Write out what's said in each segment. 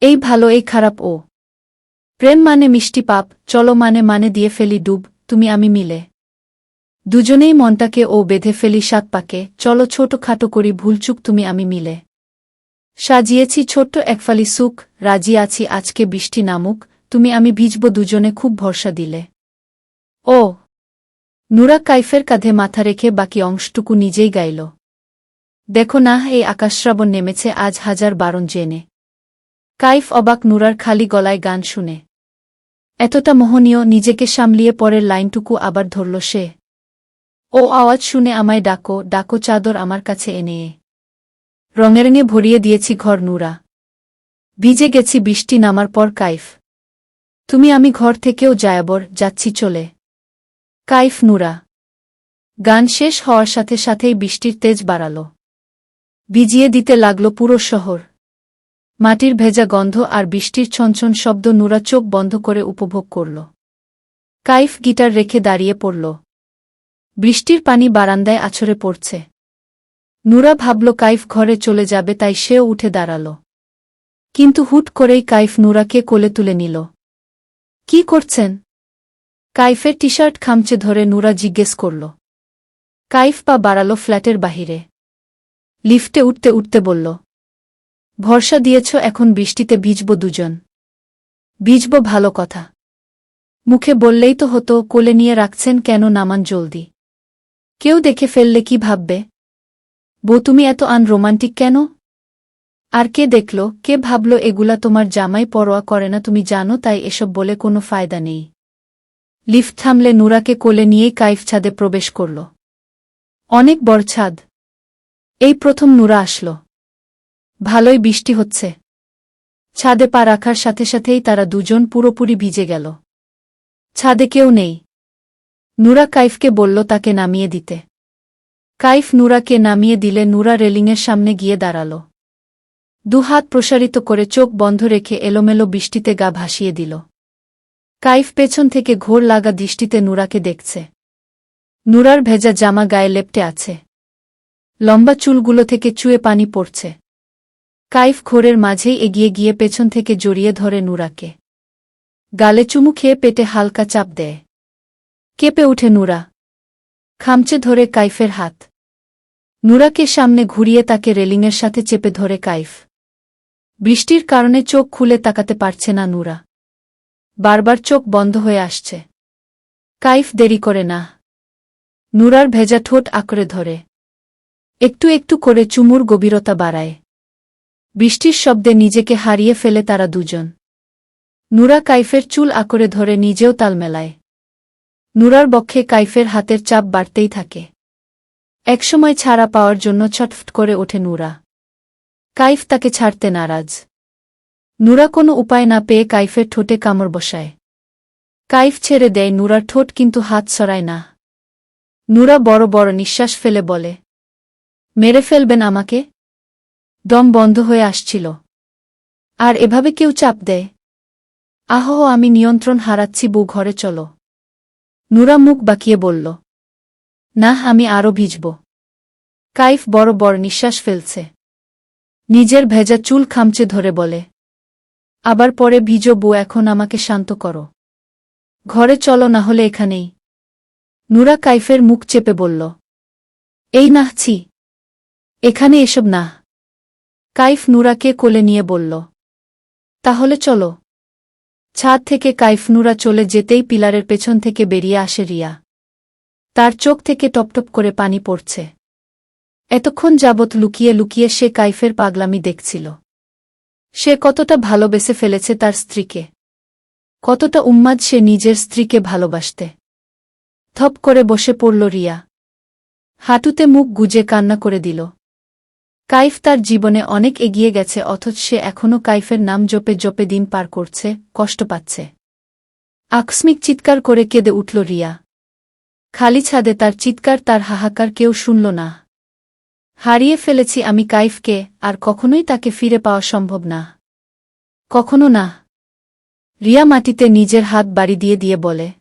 এই ভালো, এই খারাপ, ও। প্রেম মানে মিষ্টি পাপ, চলো মানে মানে দিয়ে ফেলি ডুব, তুমি, আমি মিলে। দুজনেই মনটাকে, ও, বেঁধে ফেলি সাত পাকে, চলো ছোট খাটো করি ভুলচুক তুমি, আমি মিলে। সাজিয়েছি ছোট্ট একফালি সুখ, রাজি আছি আজকে বৃষ্টি নামুক, তুমি, আমি ভিজব দুজনে খুব ভরসা দিলে। ও। নুরা কাইফের কাঁধে মাথা রেখে বাকি অংশটুকু নিজেই গাইল। দেখো না, এই আকাশশ্রাবণ নেমেছে আজ হাজার বারণ জেনে। কাইফ অবাক নুরার খালি গলায় গান শুনে। এতটা মোহনীয় নিজেকে সামলিয়ে পরের লাইনটুকু আবার ধরল সে। ও আওয়াজ শুনে আমায় ডাকো ডাকো চাদর আমার কাছে এনে। এ। রঙেরঙে ভরিয়ে দিয়েছি ঘর নুরা। ভিজে গেছি বৃষ্টি নামার পর কাইফ। তুমি আমি ঘর থেকেও যায়াবর যাচ্ছি চলে। কাইফ নুরা। গান শেষ হওয়ার সাথে সাথেই বৃষ্টির তেজ বাড়াল। ভিজিয়ে দিতে লাগল পুরো শহর। মাটির ভেজা গন্ধ আর বৃষ্টির ছনছন শব্দ নুরা চোখ বন্ধ করে উপভোগ করল। কাইফ গিটার রেখে দাঁড়িয়ে পড়ল। বৃষ্টির পানি বারান্দায় আছড়ে পড়ছে। নুরা ভাবল কাইফ ঘরে চলে যাবে তাই সেও উঠে দাঁড়াল। কিন্তু হুট করেই কাইফ নুরাকে কোলে তুলে নিল। কি করছেন? কাইফের টি শার্ট খামচে ধরে নুরা জিজ্ঞেস করল। কাইফ পা বাড়াল ফ্ল্যাটের বাহিরে। লিফটে উঠতে উঠতে বলল ভরসা দিয়েছ, এখন বৃষ্টিতে ভিজব দুজন। ভিজব ভালো কথা। মুখে বললেই তো হতো, কোলে নিয়ে রাখছেন কেন নামান জলদি। কেউ দেখে ফেললে কি ভাববে? বউ, তুমি এত আন রোমান্টিক কেন? আর কে দেখল, কে ভাবল এগুলা তোমার জামাই পরোয়া করে না, তুমি জানো তাই এসব বলে কোনো ফায়দা নেই। লিফট থামলে নুরাকে কোলে নিয়েই কাইফ ছাদে প্রবেশ করল। অনেক বড় ছাদ। এই প্রথম নুরা আসল। ভালোই বৃষ্টি হচ্ছে। ছাদে পা রাখার সাথে সাথেই তারা দুজন পুরোপুরি ভিজে গেল। ছাদে কেউ নেই। নুরা কাইফকে বলল তাকে নামিয়ে দিতে। কাইফ নুরাকে নামিয়ে দিলে নুরা রেলিংয়ের সামনে গিয়ে দাঁড়াল। দুহাত প্রসারিত করে চোখ বন্ধ রেখে এলোমেলো বৃষ্টিতে গা ভাসিয়ে দিল। কাইফ পেছন থেকে ঘোর লাগা দৃষ্টিতে নুরাকে দেখছে। নুরার ভেজা জামা গায়ে লেপটে আছে। লম্বা চুলগুলো থেকে চুয়ে পানি পড়ছে। কাইফ ঘোরের মাঝেই এগিয়ে গিয়ে পেছন থেকে জড়িয়ে ধরে নুরাকে। গালে চুমু খেয়ে পেটে হালকা চাপ দেয়। কেঁপে উঠে নুরা। খামচে ধরে কাইফের হাত। নুরাকে সামনে ঘুরিয়ে তাকে রেলিংয়ের সাথে চেপে ধরে কাইফ। বৃষ্টির কারণে চোখ খুলে তাকাতে পারছে না নুরা। বারবার চোখ বন্ধ হয়ে আসছে। কাইফ দেরি করে না। নুরার ভেজা ঠোঁট আঁকড়ে ধরে। একটু একটু করে চুমুর গভীরতা বাড়ায়। বৃষ্টির শব্দে নিজেকে হারিয়ে ফেলে তারা দুজন। নুরা কাইফের চুল আঁকড়ে ধরে নিজেও তাল মেলায়। নুরার বক্ষে কাইফের হাতের চাপ বাড়তেই থাকে। একসময় ছাড়া পাওয়ার জন্য ছটফট করে ওঠে নুরা। কাইফ তাকে ছাড়তে নারাজ। নুরা কোনো উপায় না পেয়ে কাইফের ঠোঁটে কামড় বসায়। কাইফ ছেড়ে দেয় নুরার ঠোঁট কিন্তু হাত সরায় না। নুরা বড় বড় নিঃশ্বাস ফেলে বলে, মেরে ফেলবেন আমাকে? দম বন্ধ হয়ে আসছিল। আর এভাবে কেউ চাপ দেয়? আহ, আমি নিয়ন্ত্রণ হারাচ্ছি, বউ ঘরে চলো। নুরা মুখ বাকিয়ে বলল, না, আমি আরও ভিজব। কাইফ বড় বড় নিঃশ্বাস ফেলছে। নিজের ভেজা চুল খামচে ধরে বলে, আবার পরে ভিজো, বউ, এখন আমাকে শান্ত করো। ঘরে চলো, না হলে এখানেই। নুরা কাইফের মুখ চেপে বলল, এই নাহছি এখানে এসব না। কাইফ নুরাকে কোলে নিয়ে বলল, তাহলে চলো। ছাদ থেকে কাইফ নুরা চলে যেতেই পিলারের পেছন থেকে বেরিয়ে আসে রিয়া। তার চোখ থেকে টপটপ করে পানি পড়ছে। এতক্ষণ যাবৎ লুকিয়ে লুকিয়ে সে কাইফের পাগলামি দেখছিল। সে কতটা ভালোবেসে ফেলেছে তার স্ত্রীকে। কতটা উন্মাদ সে নিজের স্ত্রীকে ভালোবাসতে। থপ করে বসে পড়ল রিয়া। হাঁটুতে মুখ গুজে কান্না করে দিল। কাইফ তার জীবনে অনেক এগিয়ে গেছে অথচ সে এখনও কাইফের নাম জপে জপে দিন পার করছে, কষ্ট পাচ্ছে। আকস্মিক চিৎকার করে কেঁদে উঠল রিয়া। খালি ছাদে তার চিৎকার, তার হাহাকার কেউ শুনল না। হারিয়ে ফেলেছি আমি কাইফকে, আর কখনোই তাকে ফিরে পাওয়া সম্ভব না। কখনো না। রিয়া মাটিতে নিজের হাত বাড়ি দিয়ে দিয়ে বলে,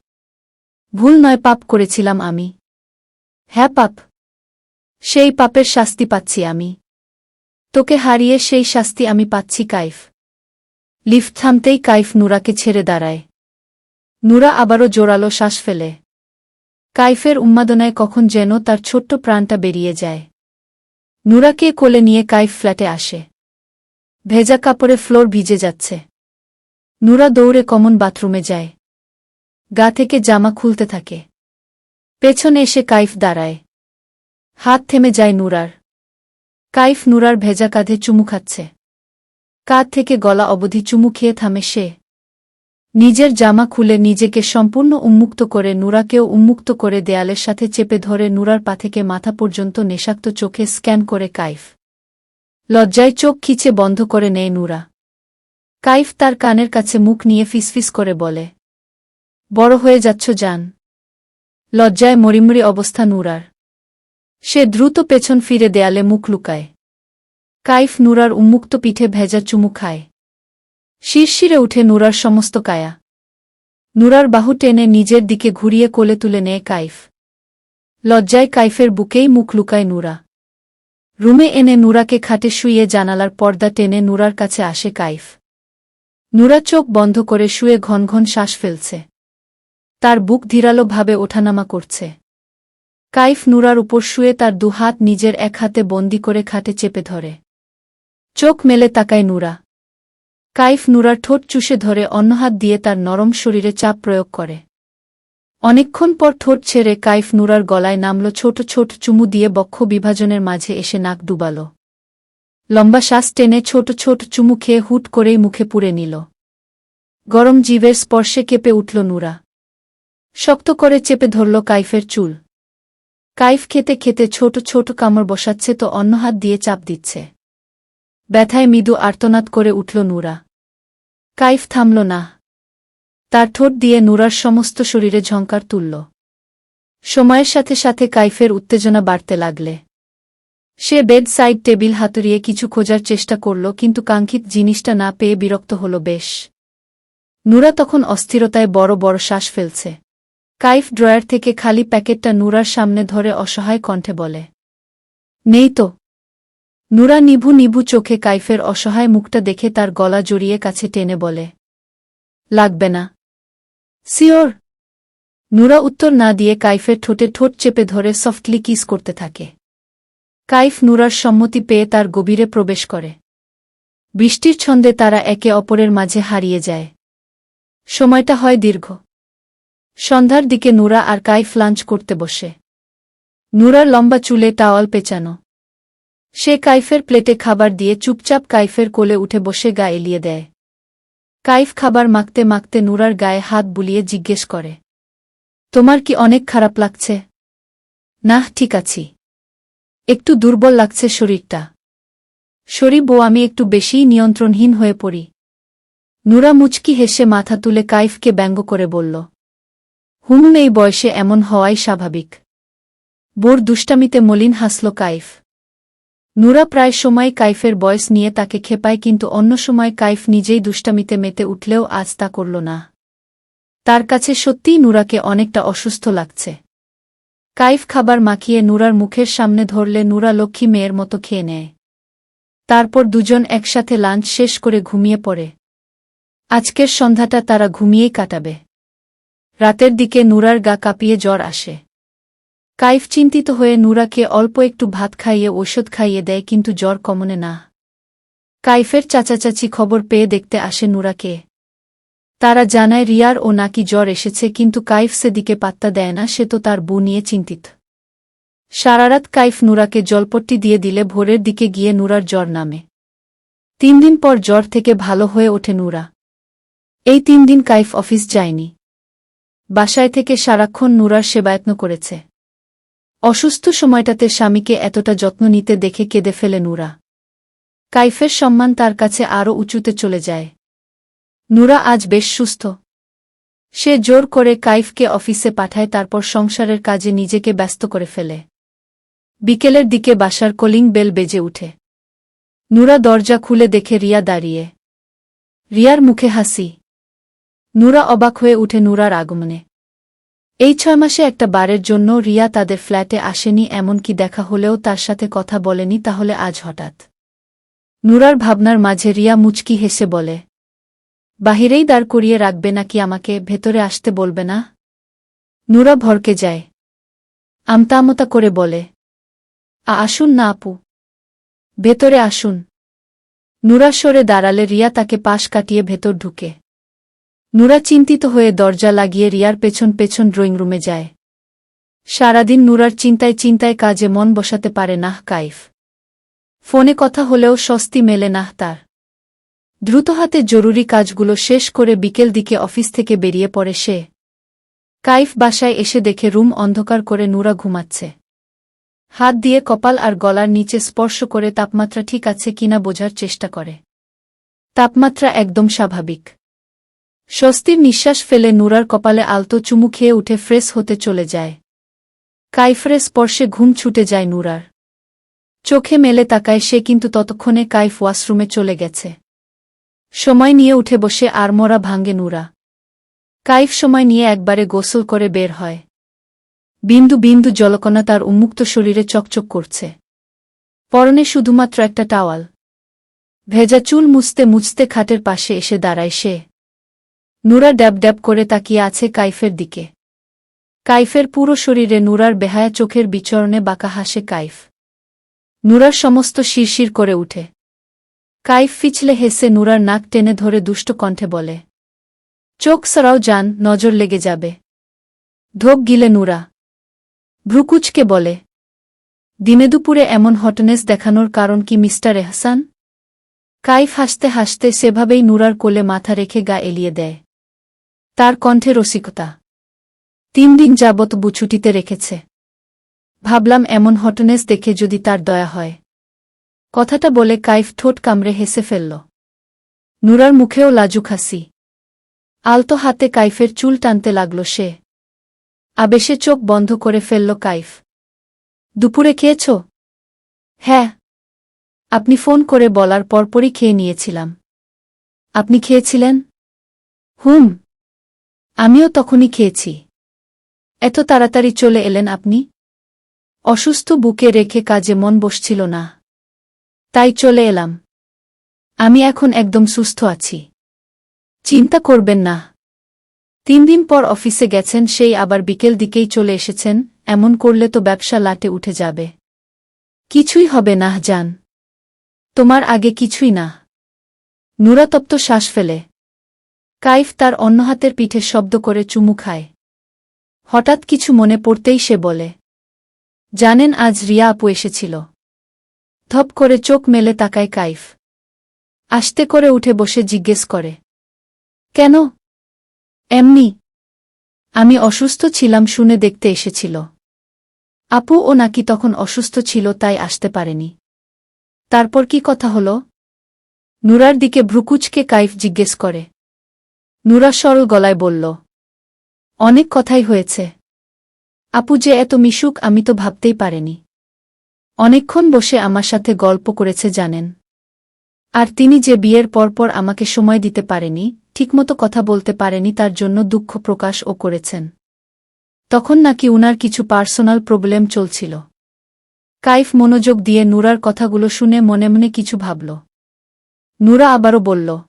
ভুল নয়, পাপ করেছিলাম আমি। হ্যাঁ পাপ। সেই পাপের শাস্তি পাচ্ছি আমি। তোকে হারিয়ে সেই শাস্তি আমি পাচ্ছি, কাইফ। লিফট থামতেই কাইফ নুরাকে ছেড়ে দাঁড়ায়। নুরা আবারও জোরালো শ্বাস ফেলে। কাইফের উন্মাদনায় কখন যেন তার ছোট্ট প্রাণটা বেরিয়ে যায়। নুরাকে কোলে নিয়ে কাইফ ফ্ল্যাটে আসে। ভেজা কাপড়ে ফ্লোর ভিজে যাচ্ছে। নুরা দৌড়ে কমন বাথরুমে যায়। গা থেকে জামা খুলতে থাকে। পেছনে এসে কাইফ দাঁড়ায়। হাত থেমে যায় নুরার। কাইফ নুরার ভেজা কাঁধে চুমু খাচ্ছে। কাঁধ থেকে গলা অবধি চুমু খেয়ে থামে সে। নিজের জামা খুলে নিজেকে সম্পূর্ণ উন্মুক্ত করে নুরাকেও উন্মুক্ত করে দেয়ালের সাথে চেপে ধরে নুরার পা থেকে মাথা পর্যন্ত নেশাক্ত চোখে স্ক্যান করে কাইফ। লজ্জায় চোখ খিচে বন্ধ করে নেয় নুরা। কাইফ তার কানের কাছে মুখ নিয়ে ফিসফিস করে বলে, বড় হয়ে যাচ্ছ যান লজ্জায় মরিমরি অবস্থা নুরার। সে দ্রুত পেছন ফিরে দেয়ালে মুখ লুকায়। কাইফ নুরার উন্মুক্ত পিঠে ভেজা চুমু খায়। শিরশিরে উঠে নুরার সমস্ত কায়া। নুরার বাহু টেনে নিজের দিকে ঘুরিয়ে কোলে তুলে নেয় কাইফ। লজ্জায় কাইফের বুকেই মুখ লুকায় নুরা। রুমে এনে নুরাকে খাটে শুয়ে জানালার পর্দা টেনে নুরার কাছে আসে কাইফ। নুরা চোখ বন্ধ করে শুয়ে ঘন ঘন শ্বাস ফেলছে। তার বুক ধীরালোভাবে ওঠানামা করছে। কাইফ নুরার উপর শুয়ে তার দুহাত নিজের এক হাতে বন্দি করে খাটে চেপে ধরে। চোখ মেলে তাকায় নুরা। কাইফ নুরার ঠোঁট চুষে ধরে অন্য হাত দিয়ে তার নরম শরীরে চাপ প্রয়োগ করে। অনেকক্ষণ পর ঠোঁট ছেড়ে কাইফ নুরার গলায় নামল ছোট ছোট চুমু দিয়ে বক্ষ বিভাজনের মাঝে এসে নাক ডুবাল। লম্বা শ্বাস টেনে ছোট ছোট চুমু খেয়ে হুট করেই মুখে পুড়ে নিল। গরম জীবের স্পর্শে কেঁপে উঠল নুরা। শক্ত করে চেপে ধরল কাইফের চুল। কাইফ খেতে খেতে ছোট ছোট কামড় বসাচ্ছে তো অন্য হাত দিয়ে চাপ দিচ্ছে। ব্যথায় মৃদু আর্তনাদ করে উঠল নুরা। কাইফ থামল না। তার ঠোঁট দিয়ে নুরার সমস্ত শরীরে ঝঙ্কার তুলল। সময়ের সাথে সাথে কাইফের উত্তেজনা বাড়তে লাগলে। সে বেড সাইড টেবিল হাতুড়িয়ে কিছু খোঁজার চেষ্টা করল, কিন্তু কাঙ্ক্ষিত জিনিসটা না পেয়ে বিরক্ত হল, বেশ। নুরা তখন অস্থিরতায় বড় বড় শ্বাস ফেলছে। কাইফ ড্রয়ার থেকে খালি প্যাকেটটা নুরার সামনে ধরে অসহায় কণ্ঠে বলে, নেই তো। নুরা নিভু নিভু চোখে কাইফের অসহায় মুখটা দেখে তার গলা জড়িয়ে কাছে টেনে বলে, লাগবে না। সিওর। নুরা উত্তর না দিয়ে কাইফের ঠোঁটে ঠোঁট চেপে ধরে সফটলি কিস করতে থাকে। কাইফ নুরার সম্মতি পেয়ে তার গভীরে প্রবেশ করে। বৃষ্টির ছন্দে তারা একে অপরের মাঝে হারিয়ে যায়। সময়টা হয় দীর্ঘ। সন্ধ্যার দিকে নুরা আর কাইফ লাঞ্চ করতে বসে। নুরার লম্বা চুলে টাওয়াল পেঁচানো। সে কাইফের প্লেটে খাবার দিয়ে চুপচাপ কাইফের কোলে উঠে বসে গা এলিয়ে দেয়। কাইফ খাবার মাখতে মাখতে নুরার গায়ে হাত বুলিয়ে জিজ্ঞেস করে, তোমার কি অনেক খারাপ লাগছে? না ঠিক আছি। একটু দুর্বল লাগছে শরীরটা। শরীর বউ, আমি একটু বেশিই নিয়ন্ত্রণহীন হয়ে পড়ি। নুরা মুচকি হেসে মাথা তুলে কাইফকে ব্যঙ্গ করে বলল হুম এই বয়সে এমন হওয়াই স্বাভাবিক। বোর দুষ্টামিতে মলিন হাসল কাইফ। নুরা প্রায় সময় কাইফের বয়স নিয়ে তাকে খেপায় কিন্তু অন্য সময় কাইফ নিজেই দুষ্টামিতে মেতে উঠলেও আজ তা করল না। তার কাছে সত্যিই নুরাকে অনেকটা অসুস্থ লাগছে। কাইফ খাবার মাখিয়ে নুরার মুখের সামনে ধরলে নুরা লক্ষ্মী মেয়ের মতো খেয়ে নেয়। তারপর দুজন একসাথে লাঞ্চ শেষ করে ঘুমিয়ে পড়ে। আজকের সন্ধ্যাটা তারা ঘুমিয়েই কাটাবে। রাতের দিকে নুরার গা কাঁপিয়ে জ্বর আসে। কাইফ চিন্তিত হয়ে নুরাকে অল্প একটু ভাত খাইয়ে ঔষধ খাইয়ে দেয়, কিন্তু জ্বর কমনে না। কাইফের চাচাচাচি খবর পেয়ে দেখতে আসে নুরাকে। তারা জানায়, রিয়ার ও নাকি জ্বর এসেছে, কিন্তু কাইফ সেদিকে পাত্তা দেয় না, সে তো তার বউ নিয়ে চিন্তিত। সারারাত কাইফ নুরাকে জলপট্টি দিয়ে দিলে, ভোরের দিকে গিয়ে নুরার জ্বর নামে। তিন দিন পর জ্বর থেকে ভালো হয়ে ওঠে নুরা। এই তিন দিন কাইফ অফিস যায়নি। বাসায় থেকে সারাক্ষণ নুরার সেবায়ত্ন করেছে। অসুস্থ সময়টাতে স্বামীকে এতটা যত্ন নিতে দেখে কেঁদে ফেলে নুরা। কাইফের সম্মান তার কাছে আরও উঁচুতে চলে যায়। নুরা আজ বেশ সুস্থ। সে জোর করে কাইফকে অফিসে পাঠায়, তারপর সংসারের কাজে নিজেকে ব্যস্ত করে ফেলে। বিকেলের দিকে বাসার কলিং বেল বেজে উঠে। নুরা দরজা খুলে দেখে রিয়া দাঁড়িয়ে। রিয়ার মুখে হাসি। নুরা অবাক হয়ে উঠে নুরার আগমনে। এই ছয় মাসে একটা বারের জন্য রিয়া তাদের ফ্ল্যাটে আসেনি, এমনকি দেখা হলেও তার সাথে কথা বলেনি, তাহলে আজ হঠাৎ। নুরার ভাবনার মাঝে রিয়া মুচকি হেসে বলে, বাহিরেই দাঁড় করিয়ে রাখবে নাকি আমাকে? ভেতরে আসতে বলবে না? নুরা ভরকে যায়। আমতামতা করে বলে, আ, আসুন না আপু। ভেতরে আসুন। নুরা সরে দাঁড়ালে রিয়া তাকে পাশ কাটিয়ে ভেতর ঢুকে। নুরা চিন্তিত হয়ে দরজা লাগিয়ে রিয়ার পেছন পেছন ড্রয়িং রুমে যায়। সারাদিন নুরার চিন্তায় চিন্তায় কাজে মন বসাতে পারে না কাইফ। ফোনে কথা হলেও স্বস্তি মেলে না তার। দ্রুত হাতে জরুরি কাজগুলো শেষ করে বিকেল দিকে অফিস থেকে বেরিয়ে পড়ে সে। কাইফ বাসায় এসে দেখে রুম অন্ধকার করে নুরা ঘুমাচ্ছে। হাত দিয়ে কপাল আর গলার নিচে স্পর্শ করে তাপমাত্রা ঠিক আছে কিনা বোঝার চেষ্টা করে। তাপমাত্রা একদম স্বাভাবিক। স্বস্তির নিঃশ্বাস ফেলে নুরার কপালে আলতো চুমু খেয়ে উঠে ফ্রেশ হতে চলে যায়। কাইফরে স্পর্শে ঘুম ছুটে যায় নুরার। চোখে মেলে তাকায় সে কিন্তু ততক্ষণে কাইফ ওয়াশরুমে চলে গেছে। সময় নিয়ে উঠে বসে আরমোরা ভাঙ্গে নুরা। কাইফ সময় নিয়ে একবারে গোসল করে বের হয়। বিন্দু বিন্দু জলকণা তার উন্মুক্ত শরীরে চকচক করছে। পরনে শুধুমাত্র একটা টাওয়াল। ভেজা চুল মুছতে মুছতে খাটের পাশে এসে দাঁড়ায় সে। নুরা ড্যাব ড্যাব করে তাকিয়ে আছে কাইফের দিকে। কাইফের পুরো শরীরে নুরার বেহায়া চোখের বিচরণে বাঁকা হাসে কাইফ। নুরার সমস্ত শিরশির করে উঠে। কাইফ ফিচলে হেসে নুরার নাক টেনে ধরে দুষ্ট কণ্ঠে বলে, চোখ সরাও যান নজর লেগে যাবে। ধোপ গিলে নুরা। ভ্রুকুচকে বলে, দিনে দুপুরে এমন হটনেস দেখানোর কারণ কি মিস্টার এহসান? কাইফ হাসতে হাসতে সেভাবেই নুরার কোলে মাথা রেখে গা এলিয়ে দেয়। তার কণ্ঠে রসিকতা। তিন দিন যাবৎ বুছুটিতে রেখেছে। ভাবলাম এমন হটনেস দেখে যদি তার দয়া হয়। কথাটা বলে কাইফ ঠোঁট কামড়ে হেসে ফেলল। নুরার মুখেও লাজুক হাসি। আলতো হাতে কাইফের চুল টানতে লাগল সে। আবেশে চোখ বন্ধ করে ফেলল কাইফ। দুপুরে খেয়েছ? হ্যাঁ। আপনি ফোন করে বলার পরপরই খেয়ে নিয়েছিলাম। আপনি খেয়েছিলেন? হুম। আমিও তখনই খেয়েছি। এত তাড়াতাড়ি চলে এলেন আপনি? অসুস্থ বুকে রেখে কাজে মন বসছিল না। তাই চলে এলাম। আমি এখন একদম সুস্থ আছি। চিন্তা করবেন না। তিন দিন পর অফিসে গেছেন, সেই আবার বিকেল দিকেই চলে এসেছেন, এমন করলে তো ব্যবসা লাটে উঠে যাবে। কিছুই হবে না যান তোমার আগে কিছুই না। নুরাতপ্ত শ্বাস ফেলে। কাইফ তার অন্য হাতের পিঠে শব্দ করে চুমু খায়। হঠাৎ কিছু মনে পড়তেই সে বলে, জানেন, আজ রিয়া আপু এসেছিল। ধপ করে চোখ মেলে তাকায় কাইফ। আস্তে করে উঠে বসে জিজ্ঞেস করে, কেন? এমনি? আমি অসুস্থ ছিলাম শুনে দেখতে এসেছিল। আপু ও নাকি তখন অসুস্থ ছিল তাই আসতে পারেনি। তারপর কি কথা হল? নুরার দিকে ভ্রুকুচকে কাইফ জিজ্ঞেস করে নুরা সরল গলায় বলল, অনেক কথাই হয়েছে। আপু যে এত মিশুক, আমি তো ভাবতেই পারেনি। অনেকক্ষণ বসে আমার সাথে গল্প করেছে জানেন। আর তিনি যে বিয়ের পরপর আমাকে সময় দিতে পারেনি, ঠিকমতো কথা বলতে পারেনি, তার জন্য দুঃখ প্রকাশও করেছেন। তখন নাকি উনার কিছু পার্সোনাল প্রবলেম চলছিল। কাইফ মনোযোগ দিয়ে নুরার কথাগুলো শুনে মনে মনে কিছু ভাবল। নুরা আবারও বলল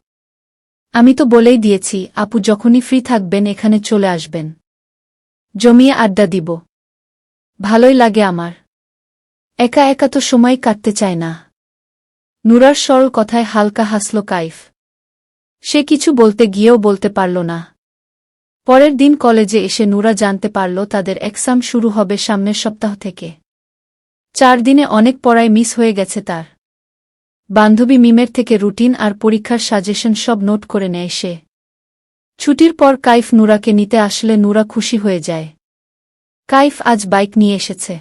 আমি তো বলেই দিয়েছি, আপু যখনই ফ্রি থাকবেন এখানে চলে আসবেন। জমিয়ে আড্ডা দিব। ভালোই লাগে আমার। একা একা তো সময় কাটতে চায় না। নুরার সরল কথায় হালকা হাসল কাইফ। সে কিছু বলতে গিয়েও বলতে পারল না। পরের দিন কলেজে এসে নুরা জানতে পারল তাদের এক্সাম শুরু হবে সামনের সপ্তাহ থেকে। চার দিনে অনেক পড়ায় মিস হয়ে গেছে তার। বান্ধবী মিমের থেকে রুটিন আর পরীক্ষার সাজেশন সব নোট করে নেয় সে। ছুটির পর কাইফ নুরাকে নিতে আসলে নুরা খুশি হয়ে যায়। কাইফ আজ বাইক নিয়ে এসেছে।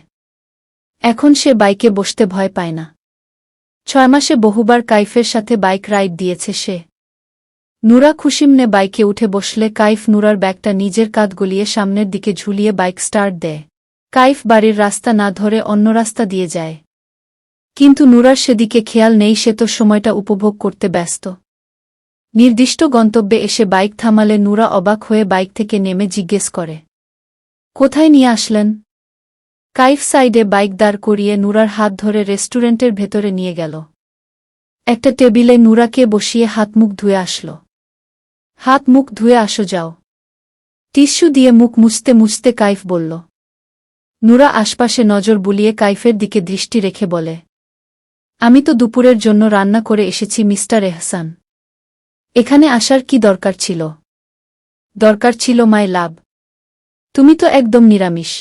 এখন সে বাইকে বসতে ভয় পায় না। ছয় মাসে বহুবার কাইফের সাথে বাইক রাইড দিয়েছে সে। নুরা খুশিমনে বাইকে উঠে বসলে কাইফ নুরার ব্যাগটা নিজের কাঁধ গলিয়ে সামনের দিকে ঝুলিয়ে বাইক স্টার্ট দেয়। কাইফ বাড়ির রাস্তা না ধরে অন্য রাস্তা দিয়ে যায়। কিন্তু নুরার সেদিকে খেয়াল নেই, সে তো সময়টা উপভোগ করতে ব্যস্ত। নির্দিষ্ট গন্তব্যে এসে বাইক থামালে নুরা অবাক হয়ে বাইক থেকে নেমে জিজ্ঞেস করে, কোথায় নিয়ে আসলেন? কাইফ সাইডে বাইক দাঁড় করিয়ে নুরার হাত ধরে রেস্টুরেন্টের ভেতরে নিয়ে গেল। একটা টেবিলে নুরাকে বসিয়ে হাত মুখ ধুয়ে আসল। হাত মুখ ধুয়ে আসো, যাও। টিস্যু দিয়ে মুখ মুছতে মুছতে কাইফ বলল। নুরা আশপাশে নজর বুলিয়ে কাইফের দিকে দৃষ্টি রেখে বলে আমি তো দুপুরের জন্য রান্না করে এসেছি, মিস্টার এহসান। এখানে আসার কি দরকার ছিল? দরকার ছিল মায় লাভ। তুমি তো একদম নিরামিষ।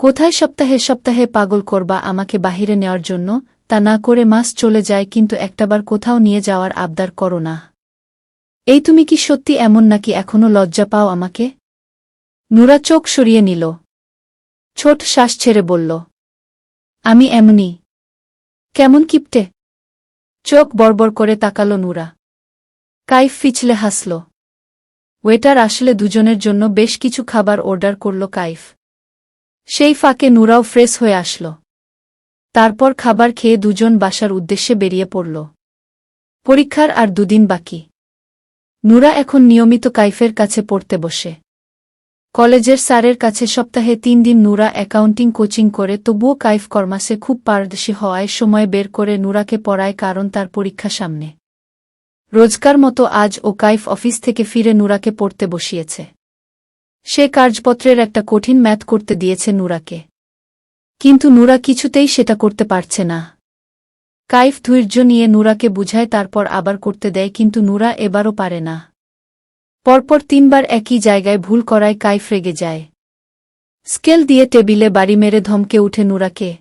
কোথায় সপ্তাহে সপ্তাহে পাগল করবা আমাকে বাহিরে নেওয়ার জন্য? তা না করে মাস চলে যায়, কিন্তু একটাবার কোথাও নিয়ে যাওয়ার আবদার করো না। এই তুমি কি সত্যি এমন নাকি এখনও লজ্জা পাও আমাকে? নুরা চোখ সরিয়ে নিল। ছোট শ্বাস ছেড়ে বলল, আমি এমনই কেমন কিপটে। চোখ বড়বড় করে তাকালো নুরা। কাইফ ফিচলে হাসল। ওয়েটার আসলে দুজনের জন্য বেশ কিছু খাবার অর্ডার করল কাইফ। সেই ফাঁকে নুরাও ফ্রেশ হয়ে আসল। তারপর খাবার খেয়ে দুজন বাসার উদ্দেশ্যে বেরিয়ে পড়ল। পরীক্ষার আর দুদিন বাকি। নুরা এখন নিয়মিত কাইফের কাছে পড়তে বসে। কলেজের স্যারের কাছে সপ্তাহে তিন দিন নুরা অ্যাকাউন্টিং কোচিং করে, তবুও কাইফ কর্মাসে খুব পারদর্শী হওয়ায় সময় বের করে নুরাকে পড়ায় কারণ তার পরীক্ষা সামনে। রোজকার মতো আজ ও কাইফ অফিস থেকে ফিরে নুরাকে পড়তে বসিয়েছে। সে কার্যপত্রের একটা কঠিন ম্যাথ করতে দিয়েছে নুরাকে। কিন্তু নুরা কিছুতেই সেটা করতে পারছে না। কাইফ ধৈর্য নিয়ে নুরাকে বুঝায়, তারপর আবার করতে দেয়, কিন্তু নুরা এবারও পারে না। পরপর তিনবার একই জায়গায় ভুল করায় কাইফ রেগে যায়। স্কেল দিয়ে টেবিলে বাড়ি মেরে ধমকে উঠে নুরাকে।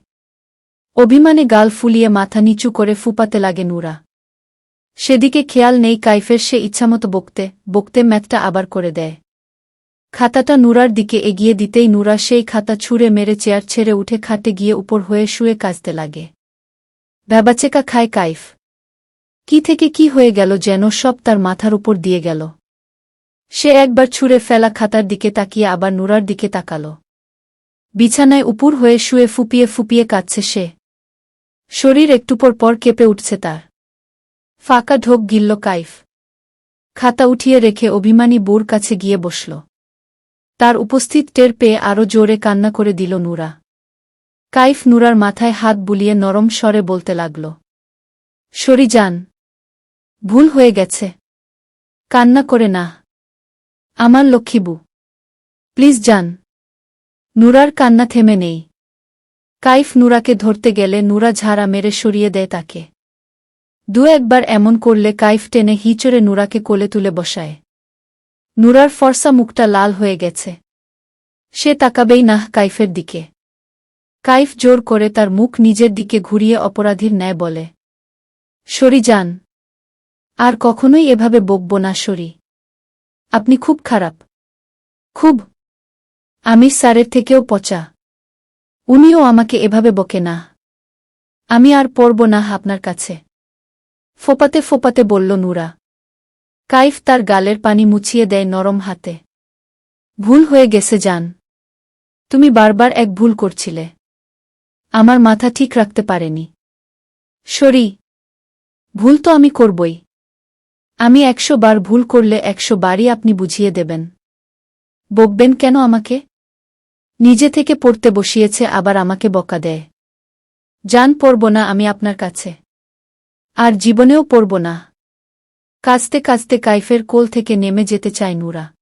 অভিমানে গাল ফুলিয়ে মাথা নিচু করে ফুপাতে লাগে নুরা। সেদিকে খেয়াল নেই কাইফের সে ইচ্ছামতো বকতে বকতে ম্যাথটা আবার করে দেয়। খাতাটা নুরার দিকে এগিয়ে দিতেই নুরা সেই খাতা ছুঁড়ে মেরে চেয়ার ছেড়ে উঠে খাটে গিয়ে উপর হয়ে শুয়ে কাজতে লাগে। ভ্যাবাচেকা খায় কাইফ। কি থেকে কি হয়ে গেল যেন সব তার মাথার উপর দিয়ে গেল। সে একবার ছুঁড়ে ফেলা খাতার দিকে তাকিয়ে আবার নুরার দিকে তাকাল। বিছানায় উপুর হয়ে শুয়ে ফুপিয়ে ফুপিয়ে কাঁদছে সে। শরীর একটু পর পর কেঁপে উঠছে তার। ফাঁকা ঢোক গিলল কাইফ। খাতা উঠিয়ে রেখে অভিমানী বোর কাছে গিয়ে বসল। তার উপস্থিত টের পেয়ে আরও জোরে কান্না করে দিল নুরা। কাইফ নুরার মাথায় হাত বুলিয়ে নরম স্বরে বলতে লাগল, সরি যান ভুল হয়ে গেছে। কান্না করে না। আমার লক্ষ্মীবু প্লিজ যান। নুরার কান্না থেমে নেই। কাইফ নুরাকে ধরতে গেলে নুরা ঝাড়া মেরে সরিয়ে দেয় তাকে। দু একবার এমন করলে কাইফ টেনে হিচড়ে নুরাকে কোলে তুলে বসায়। নুরার ফর্সা মুখটা লাল হয়ে গেছে। সে তাকাবেই না কাইফের দিকে। কাইফ জোর করে তার মুখ নিজের দিকে ঘুরিয়ে অপরাধীর ন্যায় বলে, সরি যান। আর কখনোই এভাবে বকব না, সরি। আপনি খুব খারাপ। খুব। আমি স্যারের থেকেও পচা। উনিও আমাকে এভাবে বকে না। আমি আর পড়ব না আপনার কাছে। ফোপাতে ফোপাতে বলল নুরা। কাইফ তার গালের পানি মুছিয়ে দেয় নরম হাতে। ভুল হয়ে গেছে যান তুমি বারবার এক ভুল করছিলে। আমার মাথা ঠিক রাখতে পারেনি। সরি। ভুল তো আমি করবই। আমি একশো বার ভুল করলে একশো বারই আপনি বুঝিয়ে দেবেন। বকবেন কেন আমাকে? নিজে থেকে পড়তে বসিয়েছে, আবার আমাকে বকা দেয়। জান, পড়ব না আমি আপনার কাছে। আর জীবনেও পড়ব না। কাঁচতে কাঁচতে কাইফের কোল থেকে নেমে যেতে চায় নুরা।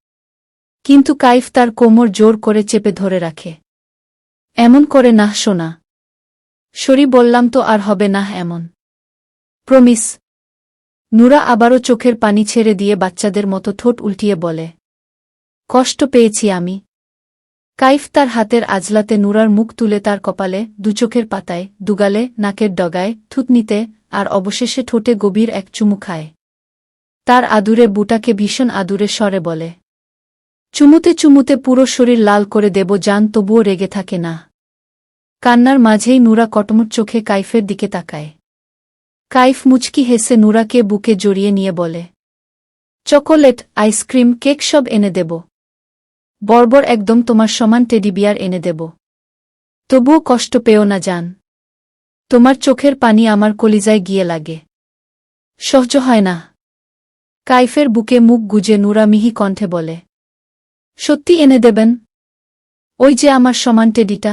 কিন্তু কাইফ তার কোমর জোর করে চেপে ধরে রাখে। এমন করে না, শোনা। সরি বললাম তো আর হবে না এমন। প্রমিস নুরা আবারও চোখের পানি ছেড়ে দিয়ে বাচ্চাদের মতো ঠোঁট উল্টিয়ে বলে, কষ্ট পেয়েছি আমি। কাইফ তার হাতের আজলাতে নুরার মুখ তুলে তার কপালে দুচোখের পাতায়, দুগালে, নাকের ডগায়, থুতনিতে, আর অবশেষে ঠোঁটে গভীর এক চুমু খায়। তার আদুরে বুটাকে ভীষণ আদুরে স্বরে বলে, চুমুতে চুমুতে পুরো শরীর লাল করে দেব যান তবুও রেগে থাকে না। কান্নার মাঝেই নুরা কটমট চোখে কাইফের দিকে তাকায়। কাইফ মুচকি হেসে নুরাকে বুকে জড়িয়ে নিয়ে বলে, চকোলেট, আইসক্রিম, কেক সব এনে দেব। বর্বর একদম তোমার সমান টেডি বিয়ার এনে দেব। তবুও কষ্ট পেও না যান তোমার চোখের পানি আমার কলিজায় গিয়ে লাগে। সহ্য হয় না কাইফের বুকে মুখ গুজে নুরা মিহি কণ্ঠে বলে, সত্যি এনে দেবেন? ওই যে আমার সমান টেডিটা।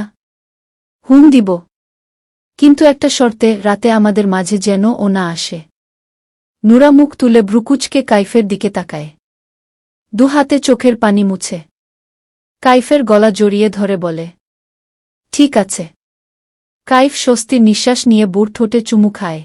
হুম দিব। কিন্তু একটা শর্তে রাতে আমাদের মাঝে যেন ও না আসে। নুরা মুখ তুলে ব্রুকুচকে কাইফের দিকে তাকায়। দু হাতে চোখের পানি মুছে। কাইফের গলা জড়িয়ে ধরে বলে, ঠিক আছে। কাইফ স্বস্তির নিঃশ্বাস নিয়ে বুড় ঠোঁটে চুমু খায়।